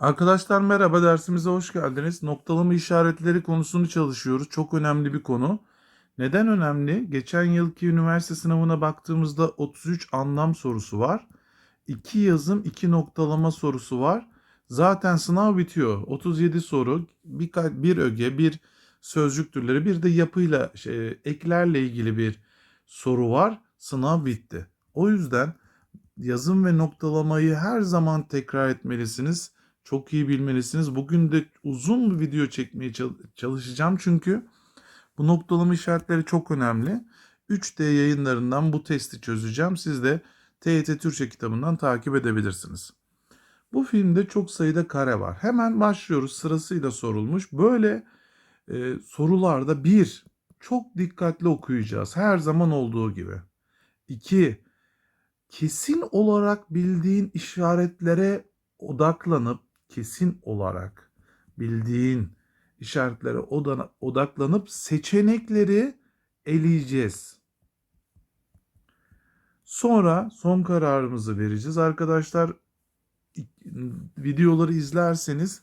Arkadaşlar merhaba dersimize hoş geldiniz. Noktalama işaretleri konusunu çalışıyoruz. Çok önemli bir konu. Neden önemli? Geçen yılki üniversite sınavına baktığımızda 33 anlam sorusu var. 2 yazım, 2 noktalama sorusu var. Zaten sınav bitiyor. 37 soru, bir, bir öge, bir sözcük türleri, bir de yapıyla, şey, eklerle ilgili bir soru var. Sınav bitti. O yüzden yazım ve noktalamayı her zaman tekrar etmelisiniz. Çok iyi bilmelisiniz. Bugün de uzun bir video çekmeye çalışacağım çünkü bu noktalama işaretleri çok önemli. 3D yayınlarından bu testi çözeceğim. Siz de TYT Türkçe kitabından takip edebilirsiniz. Bu filmde çok sayıda kare var. Hemen başlıyoruz. Sırasıyla sorulmuş. Böyle e, sorularda bir, çok dikkatli okuyacağız. Her zaman olduğu gibi. İki, kesin olarak bildiğin işaretlere odaklanıp kesin olarak bildiğin işaretlere odaklanıp seçenekleri eleyeceğiz. Sonra son kararımızı vereceğiz. Arkadaşlar videoları izlerseniz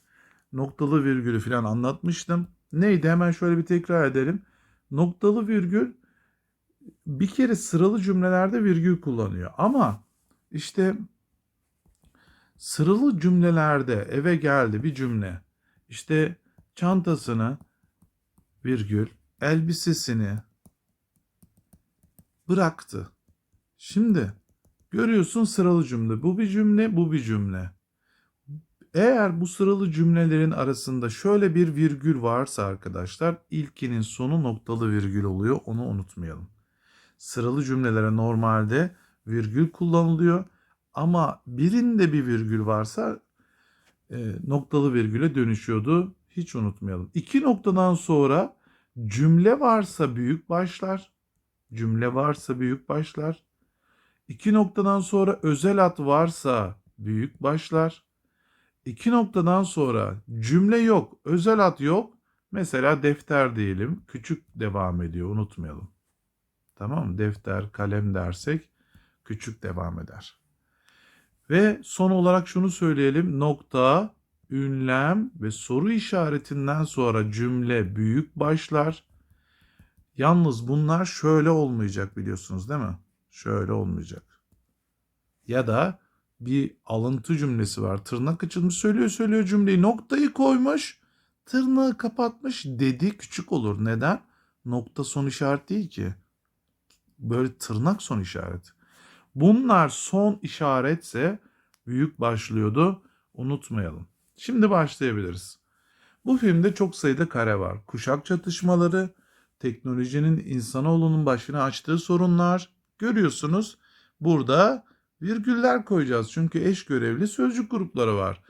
noktalı virgülü falan anlatmıştım. Neydi? Hemen şöyle bir tekrar edelim. Noktalı virgül bir kere sıralı cümlelerde virgül kullanıyor. Ama işte sıralı cümlelerde eve geldi bir cümle. İşte çantasını virgül elbisesini bıraktı. Şimdi görüyorsun sıralı cümle. Bu bir cümle, bu bir cümle. Eğer bu sıralı cümlelerin arasında şöyle bir virgül varsa arkadaşlar ilkinin sonu noktalı virgül oluyor. Onu unutmayalım. Sıralı cümlelere normalde virgül kullanılıyor. Ama birinde bir virgül varsa e, noktalı virgüle dönüşüyordu. Hiç unutmayalım. İki noktadan sonra cümle varsa büyük başlar. Cümle varsa büyük başlar. İki noktadan sonra özel ad varsa büyük başlar. İki noktadan sonra cümle yok, özel ad yok. Mesela defter diyelim, küçük devam ediyor, unutmayalım. Tamam mı? Defter, kalem dersek küçük devam eder. Ve son olarak şunu söyleyelim. Nokta, ünlem ve soru işaretinden sonra cümle büyük başlar. Yalnız bunlar şöyle olmayacak biliyorsunuz değil mi? Şöyle olmayacak. Ya da bir alıntı cümlesi var. Tırnak açılmış söylüyor söylüyor cümleyi. Noktayı koymuş. Tırnağı kapatmış dedi küçük olur. Neden? Nokta son işaret değil ki. Böyle tırnak son işaret. Bunlar son işaretse büyük başlıyordu. Unutmayalım. Şimdi başlayabiliriz. Bu filmde çok sayıda kare var. Kuşak çatışmaları, teknolojinin insanoğlunun başına açtığı sorunlar. Görüyorsunuz burada virgüller koyacağız. Çünkü eş görevli sözcük grupları var.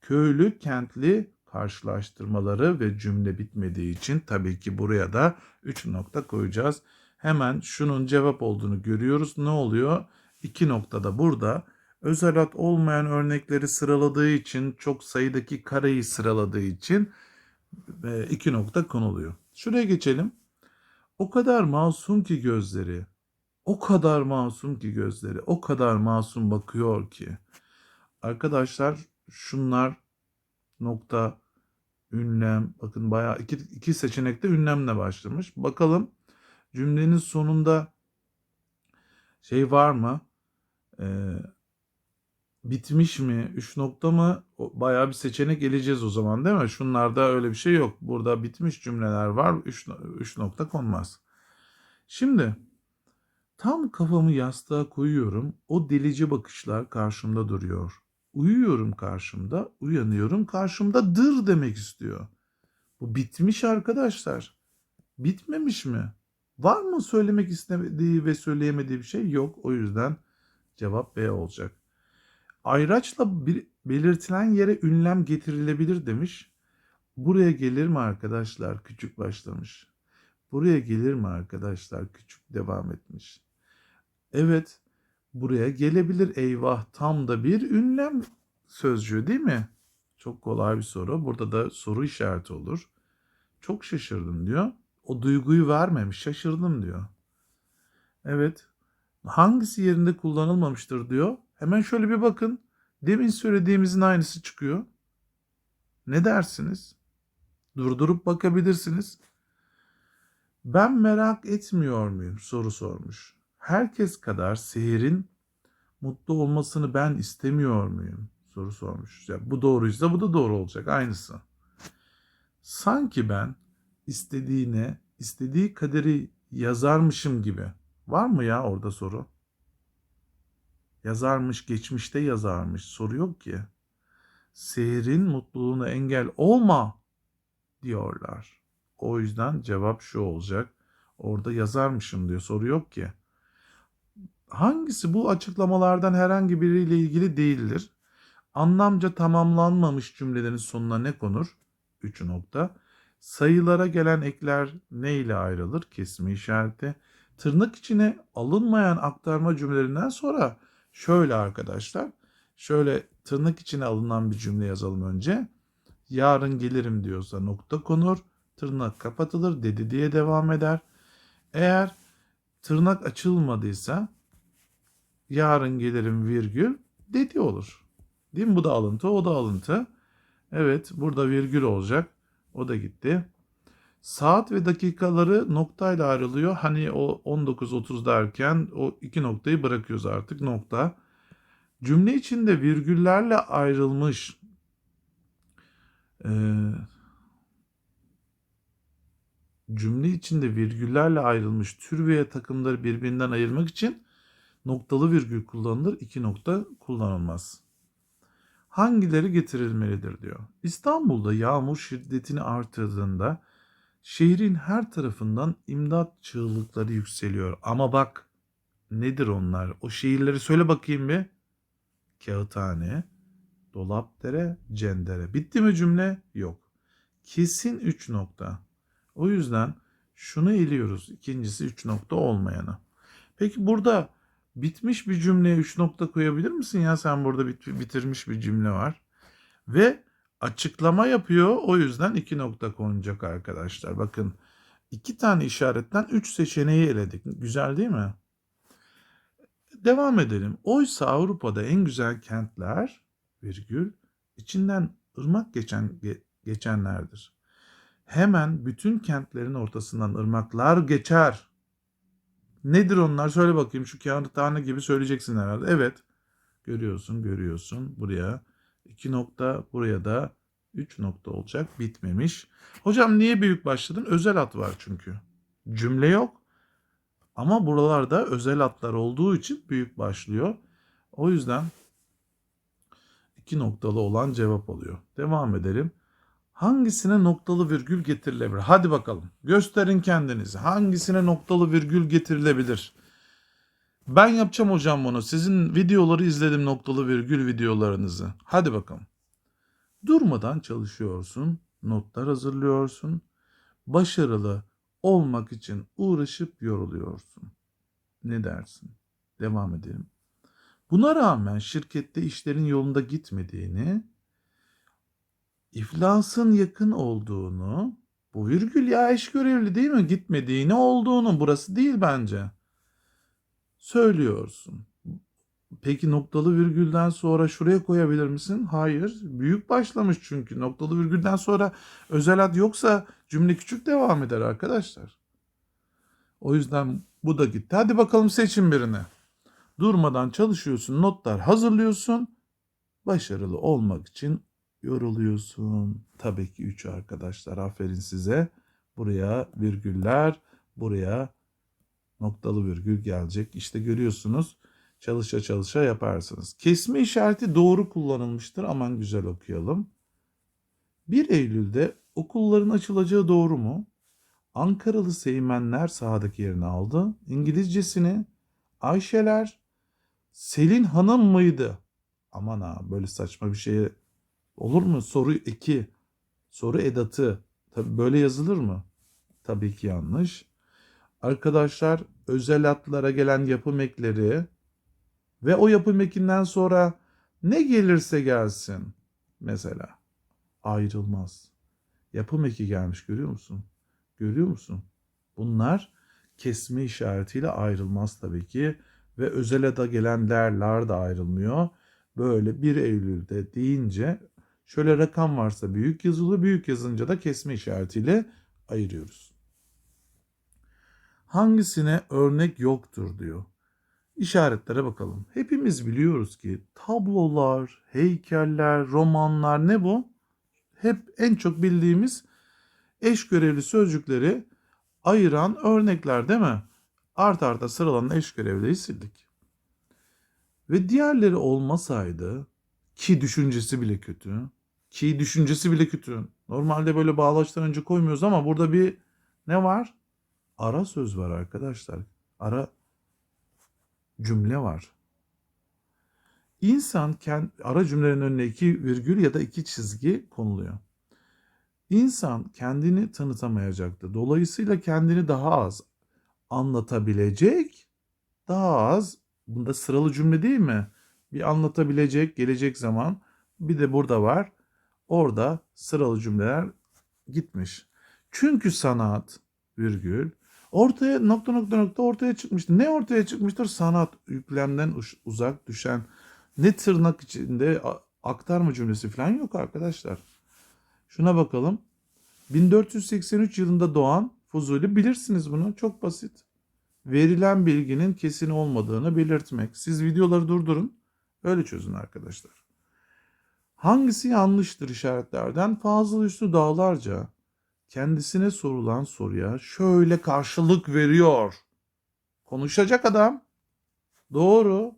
Köylü, kentli karşılaştırmaları ve cümle bitmediği için tabii ki buraya da 3 nokta koyacağız. Hemen şunun cevap olduğunu görüyoruz. Ne oluyor? İki noktada burada özel ad olmayan örnekleri sıraladığı için çok sayıdaki kareyi sıraladığı için e, iki nokta konuluyor. Şuraya geçelim. O kadar masum ki gözleri. O kadar masum ki gözleri. O kadar masum bakıyor ki. Arkadaşlar şunlar nokta ünlem. Bakın bayağı iki, iki seçenekte ünlemle başlamış. Bakalım cümlenin sonunda şey var mı? Ee, bitmiş mi? Üç nokta mı? Bayağı bir seçenek eleyeceğiz o zaman değil mi? Şunlarda öyle bir şey yok. Burada bitmiş cümleler var. Üç, üç nokta konmaz. Şimdi tam kafamı yastığa koyuyorum. O delici bakışlar karşımda duruyor. Uyuyorum karşımda, uyanıyorum karşımda dır demek istiyor. Bu bitmiş arkadaşlar. Bitmemiş mi? Var mı söylemek istemediği ve söyleyemediği bir şey? Yok. O yüzden cevap B olacak. Ayraçla bir, belirtilen yere ünlem getirilebilir demiş. Buraya gelir mi arkadaşlar? Küçük başlamış. Buraya gelir mi arkadaşlar? Küçük devam etmiş. Evet. Buraya gelebilir eyvah tam da bir ünlem sözcüğü değil mi? Çok kolay bir soru. Burada da soru işareti olur. Çok şaşırdım diyor o duyguyu vermemiş. Şaşırdım diyor. Evet. Hangisi yerinde kullanılmamıştır diyor. Hemen şöyle bir bakın. Demin söylediğimizin aynısı çıkıyor. Ne dersiniz? Durdurup bakabilirsiniz. Ben merak etmiyor muyum soru sormuş. Herkes kadar sihirin mutlu olmasını ben istemiyor muyum soru sormuş. Ya bu doğruysa bu da doğru olacak aynısı. Sanki ben istediğine, istediği kaderi yazarmışım gibi. Var mı ya orada soru? Yazarmış, geçmişte yazarmış. Soru yok ki. Sihirin mutluluğuna engel olma diyorlar. O yüzden cevap şu olacak. Orada yazarmışım diyor. Soru yok ki. Hangisi bu açıklamalardan herhangi biriyle ilgili değildir? Anlamca tamamlanmamış cümlelerin sonuna ne konur? 3 nokta. Sayılara gelen ekler ne ile ayrılır? Kesme işareti. Tırnak içine alınmayan aktarma cümlelerinden sonra şöyle arkadaşlar. Şöyle tırnak içine alınan bir cümle yazalım önce. Yarın gelirim diyorsa nokta konur. Tırnak kapatılır dedi diye devam eder. Eğer tırnak açılmadıysa yarın gelirim virgül dedi olur. Değil mi? Bu da alıntı, o da alıntı. Evet, burada virgül olacak. O da gitti. Saat ve dakikaları noktayla ayrılıyor. Hani o 19.30 derken o iki noktayı bırakıyoruz artık nokta. Cümle içinde virgüllerle ayrılmış e, cümle içinde virgüllerle ayrılmış tür veya takımları birbirinden ayırmak için noktalı virgül kullanılır, iki nokta kullanılmaz. Hangileri getirilmelidir diyor. İstanbul'da yağmur şiddetini artırdığında şehrin her tarafından imdat çığlıkları yükseliyor. Ama bak nedir onlar? O şehirleri söyle bakayım bir. Kağıthane, Dolapdere, Cendere. Bitti mi cümle? Yok. Kesin 3 nokta. O yüzden şunu eliyoruz. İkincisi 3 nokta olmayanı. Peki burada bitmiş bir cümleye 3 nokta koyabilir misin ya? Sen burada bit- bitirmiş bir cümle var. Ve açıklama yapıyor. O yüzden 2 nokta konacak arkadaşlar. Bakın iki tane işaretten 3 seçeneği eledik. Güzel değil mi? Devam edelim. Oysa Avrupa'da en güzel kentler virgül içinden ırmak geçen ge- geçenlerdir. Hemen bütün kentlerin ortasından ırmaklar geçer. Nedir onlar? Söyle bakayım şu kağıthane gibi söyleyeceksin herhalde. Evet. Görüyorsun, görüyorsun. Buraya iki nokta, buraya da üç nokta olacak. Bitmemiş. Hocam niye büyük başladın? Özel at var çünkü. Cümle yok. Ama buralarda özel atlar olduğu için büyük başlıyor. O yüzden iki noktalı olan cevap oluyor. Devam edelim. Hangisine noktalı virgül getirilebilir? Hadi bakalım. Gösterin kendinizi. Hangisine noktalı virgül getirilebilir? Ben yapacağım hocam bunu. Sizin videoları izledim noktalı virgül videolarınızı. Hadi bakalım. Durmadan çalışıyorsun, notlar hazırlıyorsun. Başarılı olmak için uğraşıp yoruluyorsun. Ne dersin? Devam edelim. Buna rağmen şirkette işlerin yolunda gitmediğini, iflasın yakın olduğunu, bu virgül ya iş görevli değil mi? Gitmediğini olduğunu, burası değil bence. Söylüyorsun. Peki noktalı virgülden sonra şuraya koyabilir misin? Hayır. Büyük başlamış çünkü. Noktalı virgülden sonra özel ad yoksa cümle küçük devam eder arkadaşlar. O yüzden bu da gitti. Hadi bakalım seçin birini. Durmadan çalışıyorsun, notlar hazırlıyorsun. Başarılı olmak için yoruluyorsun. Tabii ki 3 arkadaşlar. Aferin size. Buraya virgüller, buraya noktalı virgül gelecek. İşte görüyorsunuz. Çalışa çalışa yaparsınız. Kesme işareti doğru kullanılmıştır. Aman güzel okuyalım. 1 Eylül'de okulların açılacağı doğru mu? Ankaralı Seymenler sahadaki yerini aldı. İngilizcesini Ayşeler Selin Hanım mıydı? Aman ha böyle saçma bir şey olur mu? Soru 2. Soru edatı. Tabii böyle yazılır mı? Tabii ki yanlış. Arkadaşlar özel atlara gelen yapım ekleri ve o yapım ekinden sonra ne gelirse gelsin mesela ayrılmaz. Yapım eki gelmiş görüyor musun? Görüyor musun? Bunlar kesme işaretiyle ayrılmaz tabii ki ve özele da gelenlerler de ayrılmıyor. Böyle 1 Eylül'de deyince Şöyle rakam varsa büyük yazılı, büyük yazınca da kesme işaretiyle ayırıyoruz. Hangisine örnek yoktur diyor. İşaretlere bakalım. Hepimiz biliyoruz ki tablolar, heykeller, romanlar ne bu? Hep en çok bildiğimiz eş görevli sözcükleri ayıran örnekler değil mi? Art arda sıralanan eş görevliyi sildik. Ve diğerleri olmasaydı ki düşüncesi bile kötü. Ki düşüncesi bile kötü. Normalde böyle bağlaçtan önce koymuyoruz ama burada bir ne var? Ara söz var arkadaşlar. Ara cümle var. İnsan kendi, ara cümlenin önüne iki virgül ya da iki çizgi konuluyor. İnsan kendini tanıtamayacaktı. Dolayısıyla kendini daha az anlatabilecek, daha az, bunda sıralı cümle değil mi? Bir anlatabilecek, gelecek zaman, bir de burada var. Orada sıralı cümleler gitmiş. Çünkü sanat, virgül, ortaya nokta nokta nokta ortaya çıkmıştır. Ne ortaya çıkmıştır? Sanat, yüklemden uzak düşen, ne tırnak içinde aktarma cümlesi falan yok arkadaşlar. Şuna bakalım. 1483 yılında doğan Fuzuli bilirsiniz bunu. Çok basit. Verilen bilginin kesin olmadığını belirtmek. Siz videoları durdurun. Öyle çözün arkadaşlar. Hangisi yanlıştır işaretlerden? Fazıl Üstü dağlarca kendisine sorulan soruya şöyle karşılık veriyor. Konuşacak adam. Doğru.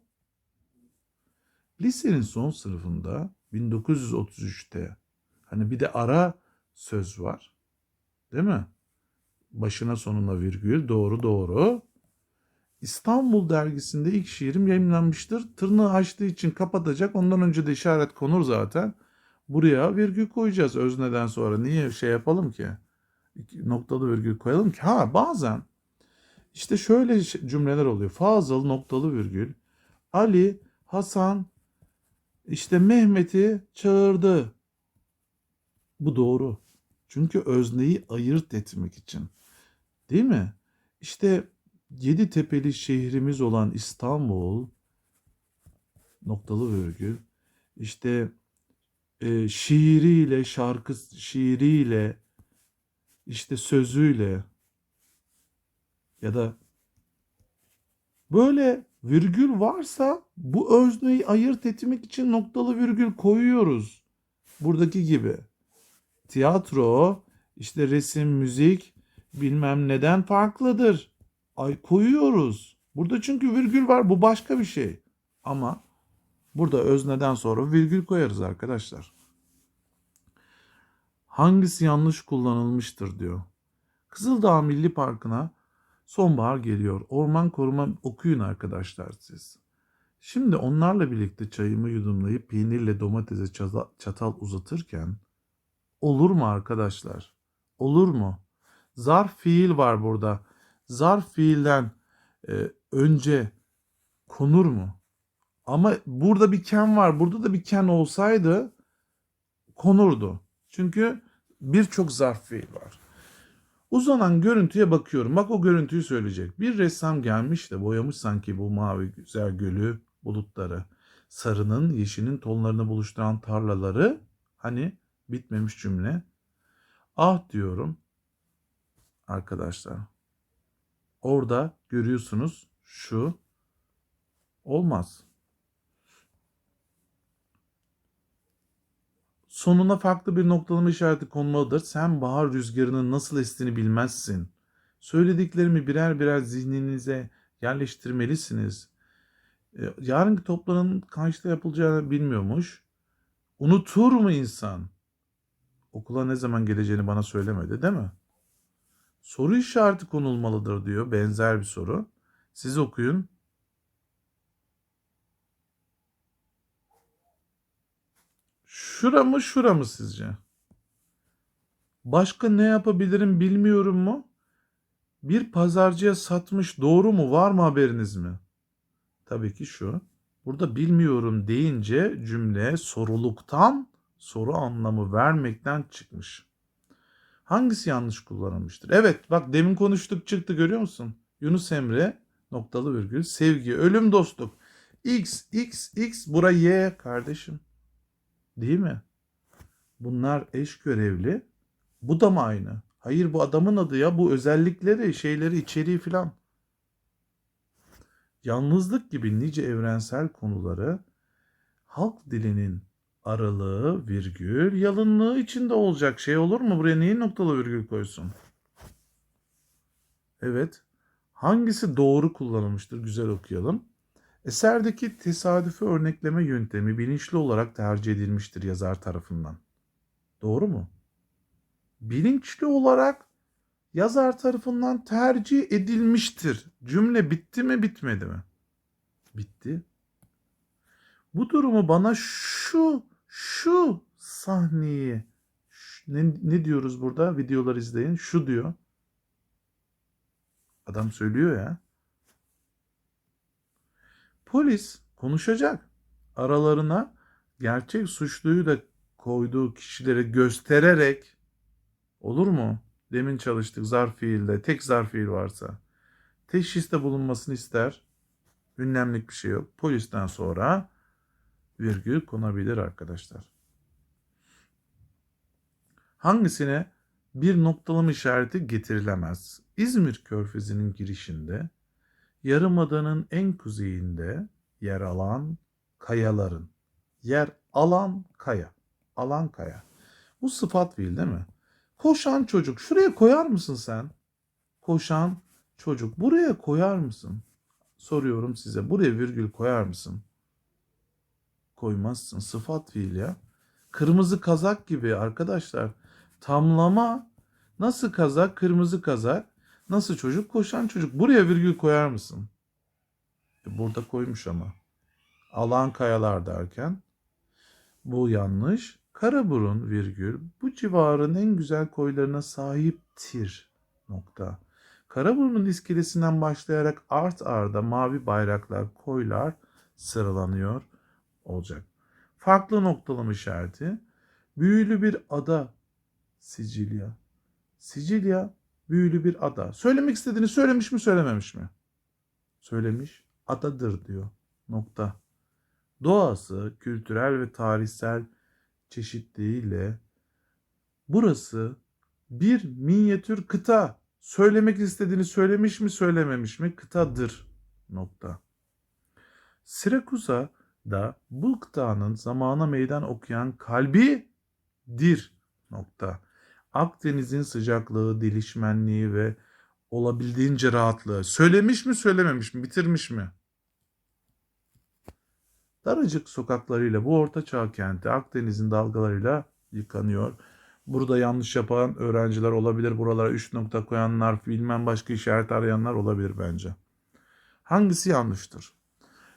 Lisenin son sınıfında 1933'te hani bir de ara söz var. Değil mi? Başına sonuna virgül doğru doğru. İstanbul dergisinde ilk şiirim yayınlanmıştır. Tırnağı açtığı için kapatacak. Ondan önce de işaret konur zaten. Buraya virgül koyacağız özneden sonra. Niye şey yapalım ki? Noktalı virgül koyalım ki. Ha bazen işte şöyle cümleler oluyor. Fazıl noktalı virgül. Ali, Hasan, işte Mehmet'i çağırdı. Bu doğru. Çünkü özneyi ayırt etmek için. Değil mi? İşte yedi tepeli şehrimiz olan İstanbul noktalı virgül işte e, şiiriyle şarkı şiiriyle işte sözüyle ya da böyle virgül varsa bu özneyi ayırt etmek için noktalı virgül koyuyoruz. Buradaki gibi. Tiyatro, işte resim, müzik bilmem neden farklıdır. Ay koyuyoruz. Burada çünkü virgül var. Bu başka bir şey. Ama burada özneden sonra virgül koyarız arkadaşlar. Hangisi yanlış kullanılmıştır diyor. Kızıldağ Milli Parkı'na sonbahar geliyor. Orman koruma okuyun arkadaşlar siz. Şimdi onlarla birlikte çayımı yudumlayıp peynirle domatese çatal, uzatırken olur mu arkadaşlar? Olur mu? Zarf fiil var burada. Zarf fiilden e, önce konur mu? Ama burada bir ken var. Burada da bir ken olsaydı konurdu. Çünkü birçok zarf fiil var. Uzanan görüntüye bakıyorum. Bak o görüntüyü söyleyecek. Bir ressam gelmiş de boyamış sanki bu mavi güzel gölü, bulutları. Sarının, yeşilin tonlarını buluşturan tarlaları. Hani bitmemiş cümle. Ah diyorum arkadaşlar. Orada görüyorsunuz şu olmaz. Sonuna farklı bir noktalama işareti konmalıdır. Sen bahar rüzgarının nasıl estiğini bilmezsin. Söylediklerimi birer birer zihninize yerleştirmelisiniz. E, Yarınki toplanın kaçta yapılacağını bilmiyormuş. Unutur mu insan? Okula ne zaman geleceğini bana söylemedi değil mi? Soru işareti konulmalıdır diyor. Benzer bir soru. Siz okuyun. Şura mı şura mı sizce? Başka ne yapabilirim bilmiyorum mu? Bir pazarcıya satmış doğru mu var mı haberiniz mi? Tabii ki şu. Burada bilmiyorum deyince cümle soruluktan soru anlamı vermekten çıkmış. Hangisi yanlış kullanılmıştır? Evet bak demin konuştuk çıktı görüyor musun? Yunus Emre noktalı virgül sevgi, ölüm, dostluk. X, X, X bura Y kardeşim. Değil mi? Bunlar eş görevli. Bu da mı aynı? Hayır bu adamın adı ya. Bu özellikleri, şeyleri, içeriği filan. Yalnızlık gibi nice evrensel konuları halk dilinin aralığı, virgül, yalınlığı içinde olacak şey olur mu? Buraya niye noktalı virgül koysun? Evet. Hangisi doğru kullanılmıştır? Güzel okuyalım. Eserdeki tesadüfi örnekleme yöntemi bilinçli olarak tercih edilmiştir yazar tarafından. Doğru mu? Bilinçli olarak yazar tarafından tercih edilmiştir. Cümle bitti mi bitmedi mi? Bitti. Bu durumu bana şu şu sahneyi ne, ne diyoruz burada? Videolar izleyin. Şu diyor. Adam söylüyor ya. Polis konuşacak. Aralarına gerçek suçluyu da koyduğu kişileri göstererek olur mu? Demin çalıştık zarf fiilde. Tek zarf fiil varsa. Teşhiste bulunmasını ister. Ünlemlik bir şey yok. Polisten sonra virgül konabilir arkadaşlar. Hangisine bir noktalama işareti getirilemez? İzmir Körfezi'nin girişinde Yarımada'nın en kuzeyinde yer alan kayaların. Yer alan kaya. Alan kaya. Bu sıfat fiil değil mi? Koşan çocuk. Şuraya koyar mısın sen? Koşan çocuk. Buraya koyar mısın? Soruyorum size. Buraya virgül koyar mısın? Koymazsın. Sıfat fiil ya. Kırmızı kazak gibi arkadaşlar. Tamlama. Nasıl kazak? Kırmızı kazak. Nasıl çocuk? Koşan çocuk. Buraya virgül koyar mısın? E, burada koymuş ama. Alan kayalar derken bu yanlış. Karaburun virgül bu civarın en güzel koylarına sahiptir. Nokta. Karaburun'un iskelesinden başlayarak art arda mavi bayraklar, koylar sıralanıyor olacak. Farklı noktalama işareti. Büyülü bir ada Sicilya. Sicilya büyülü bir ada. Söylemek istediğini söylemiş mi söylememiş mi? Söylemiş. Adadır diyor. Nokta. Doğası, kültürel ve tarihsel çeşitliliğiyle burası bir minyatür kıta. Söylemek istediğini söylemiş mi söylememiş mi? Kıtadır. Nokta. Sirakusa da bu kıtanın zamana meydan okuyan kalbidir. Nokta. Akdeniz'in sıcaklığı, delişmenliği ve olabildiğince rahatlığı. Söylemiş mi söylememiş mi? Bitirmiş mi? Daracık sokaklarıyla bu orta çağ kenti Akdeniz'in dalgalarıyla yıkanıyor. Burada yanlış yapan öğrenciler olabilir. Buralara 3 nokta koyanlar, bilmem başka işaret arayanlar olabilir bence. Hangisi yanlıştır?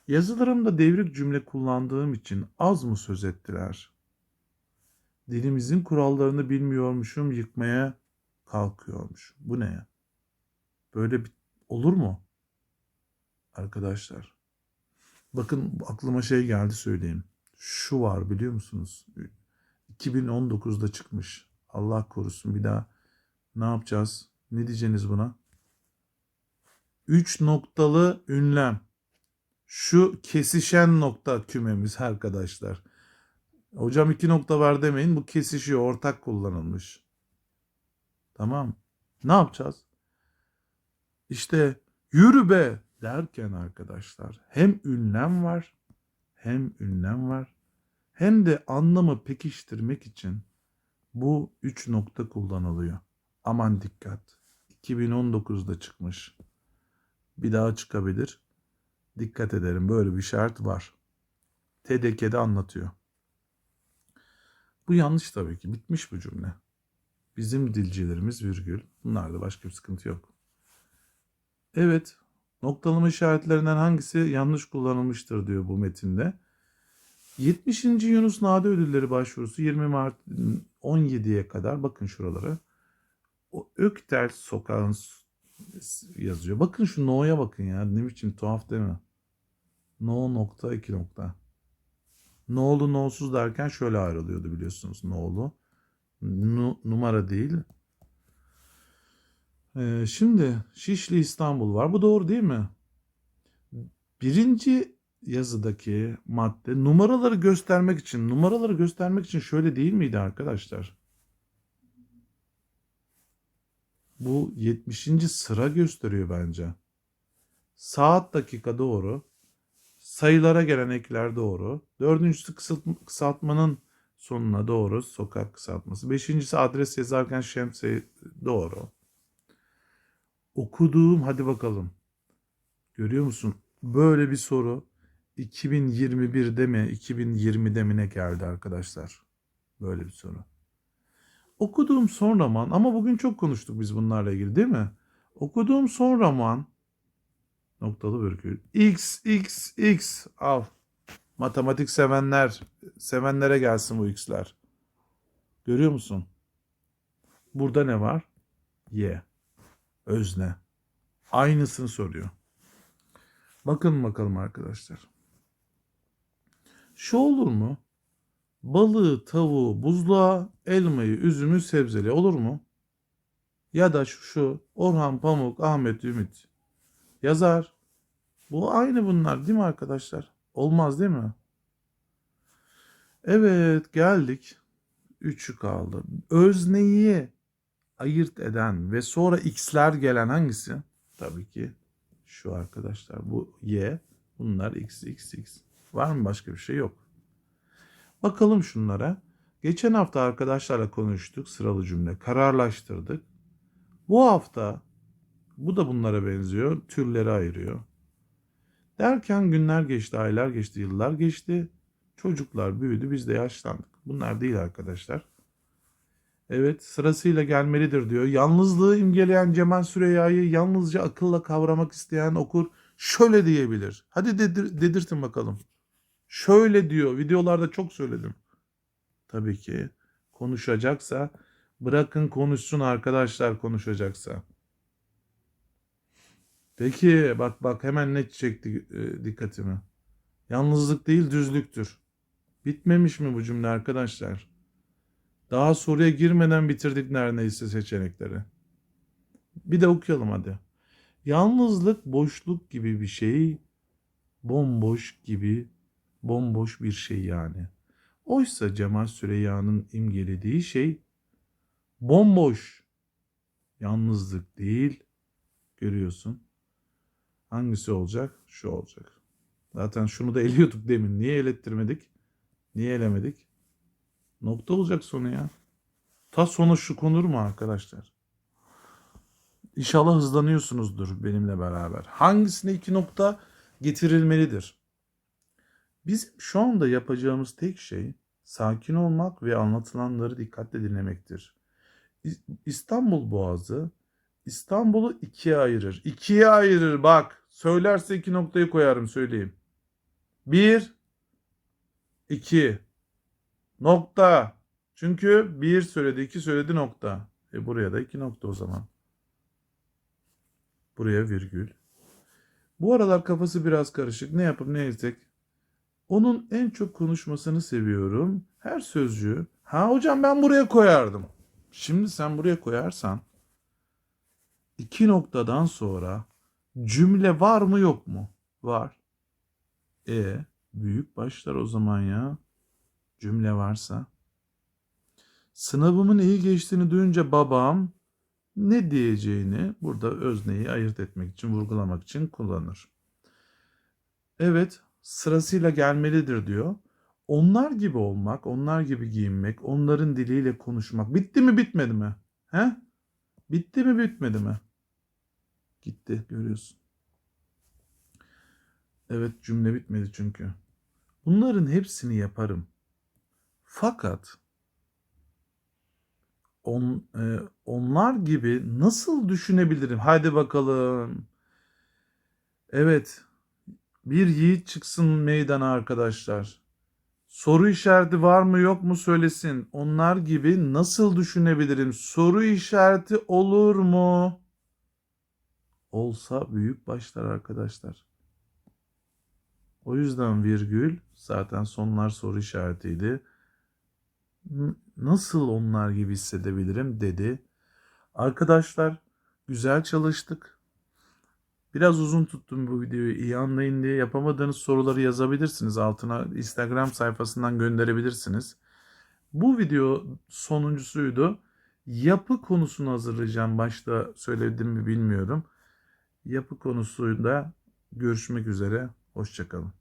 Yazılarımda devrik cümle kullandığım için az mı söz ettiler? Dilimizin kurallarını bilmiyormuşum, yıkmaya kalkıyormuş. Bu ne ya? Böyle bir, olur mu? Arkadaşlar. Bakın aklıma şey geldi söyleyeyim. Şu var biliyor musunuz? 2019'da çıkmış. Allah korusun bir daha ne yapacağız? Ne diyeceğiniz buna? Üç noktalı ünlem. Şu kesişen nokta kümemiz arkadaşlar. Hocam iki nokta var demeyin. Bu kesişiyor. Ortak kullanılmış. Tamam. Ne yapacağız? İşte yürü be derken arkadaşlar hem ünlem var hem ünlem var hem de anlamı pekiştirmek için bu üç nokta kullanılıyor. Aman dikkat. 2019'da çıkmış. Bir daha çıkabilir. Dikkat ederim böyle bir şart var. TDK'de anlatıyor. Bu yanlış tabii ki. Bitmiş bu cümle. Bizim dilcilerimiz virgül. Bunlarda başka bir sıkıntı yok. Evet. Noktalama işaretlerinden hangisi yanlış kullanılmıştır diyor bu metinde. 70. Yunus Nade Ödülleri başvurusu 20 Mart 17'ye kadar bakın şuralara. O Öktel sokağın yazıyor. Bakın şu no'ya bakın ya. Ne biçim tuhaf değil mi? No nokta iki nokta. No'lu no'suz derken şöyle ayrılıyordu biliyorsunuz no'lu. Nu- numara değil. Ee, şimdi Şişli İstanbul var. Bu doğru değil mi? Birinci yazıdaki madde numaraları göstermek için numaraları göstermek için şöyle değil miydi arkadaşlar? Bu 70. sıra gösteriyor bence. Saat dakika doğru. Sayılara gelen ekler doğru. Dördüncüsü kısalt- kısaltmanın sonuna doğru. Sokak kısaltması. Beşincisi adres yazarken şemsiye doğru. Okuduğum hadi bakalım. Görüyor musun? Böyle bir soru 2021'de mi 2020'de mi ne geldi arkadaşlar? Böyle bir soru. Okuduğum son roman ama bugün çok konuştuk biz bunlarla ilgili değil mi? Okuduğum son roman noktalı virgül x x x al. Matematik sevenler sevenlere gelsin bu x'ler. Görüyor musun? Burada ne var? Y. Özne. Aynısını soruyor. Bakın bakalım arkadaşlar. Şu olur mu? Balığı, tavuğu, buzluğa, elmayı, üzümü, sebzeli olur mu? Ya da şu, şu Orhan Pamuk, Ahmet Ümit yazar. Bu aynı bunlar değil mi arkadaşlar? Olmaz değil mi? Evet geldik. Üçü kaldı. Özneyi ayırt eden ve sonra x'ler gelen hangisi? Tabii ki şu arkadaşlar. Bu y. Bunlar x, x, x. Var mı başka bir şey? Yok. Bakalım şunlara. Geçen hafta arkadaşlarla konuştuk. Sıralı cümle. Kararlaştırdık. Bu hafta bu da bunlara benziyor. Türleri ayırıyor. Derken günler geçti, aylar geçti, yıllar geçti. Çocuklar büyüdü, biz de yaşlandık. Bunlar değil arkadaşlar. Evet sırasıyla gelmelidir diyor. Yalnızlığı imgeleyen Cemal Süreyya'yı yalnızca akılla kavramak isteyen okur şöyle diyebilir. Hadi dedir, dedirtin bakalım. Şöyle diyor. Videolarda çok söyledim. Tabii ki konuşacaksa bırakın konuşsun arkadaşlar konuşacaksa. Peki bak bak hemen ne çekti e, dikkatimi. Yalnızlık değil düzlüktür. Bitmemiş mi bu cümle arkadaşlar? Daha soruya girmeden bitirdik neredeyse seçenekleri. Bir de okuyalım hadi. Yalnızlık boşluk gibi bir şey, bomboş gibi, bomboş bir şey yani. Oysa Cemal Süreyya'nın imgelediği şey bomboş. Yalnızlık değil, görüyorsun. Hangisi olacak? Şu olacak. Zaten şunu da eliyorduk demin. Niye elettirmedik? Niye elemedik? Nokta olacak sonu ya. Ta sona şu konur mu arkadaşlar? İnşallah hızlanıyorsunuzdur benimle beraber. Hangisine iki nokta getirilmelidir? Bizim şu anda yapacağımız tek şey sakin olmak ve anlatılanları dikkatle dinlemektir. İstanbul Boğazı İstanbul'u ikiye ayırır. İkiye ayırır bak. Söylerse iki noktayı koyarım söyleyeyim. Bir, iki. Nokta. Çünkü bir söyledi, iki söyledi nokta. E buraya da iki nokta o zaman. Buraya virgül. Bu aralar kafası biraz karışık. Ne yapıp ne etsek? Onun en çok konuşmasını seviyorum. Her sözcüğü. Ha hocam ben buraya koyardım. Şimdi sen buraya koyarsan iki noktadan sonra cümle var mı yok mu? Var. E büyük başlar o zaman ya. Cümle varsa. Sınavımın iyi geçtiğini duyunca babam ne diyeceğini burada özneyi ayırt etmek için, vurgulamak için kullanır. Evet, sırasıyla gelmelidir diyor. Onlar gibi olmak, onlar gibi giyinmek, onların diliyle konuşmak. Bitti mi bitmedi mi? He? Bitti mi bitmedi mi? Gitti görüyorsun. Evet cümle bitmedi çünkü. Bunların hepsini yaparım. Fakat on, e, onlar gibi nasıl düşünebilirim? Haydi bakalım. Evet. Bir yiğit çıksın meydana arkadaşlar. Soru işareti var mı yok mu söylesin. Onlar gibi nasıl düşünebilirim? Soru işareti olur mu? Olsa büyük başlar arkadaşlar. O yüzden virgül zaten sonlar soru işaretiydi. Nasıl onlar gibi hissedebilirim dedi. Arkadaşlar güzel çalıştık. Biraz uzun tuttum bu videoyu iyi anlayın diye. Yapamadığınız soruları yazabilirsiniz. Altına Instagram sayfasından gönderebilirsiniz. Bu video sonuncusuydu. Yapı konusunu hazırlayacağım. Başta söyledim mi bilmiyorum. Yapı konusunda görüşmek üzere. Hoşçakalın.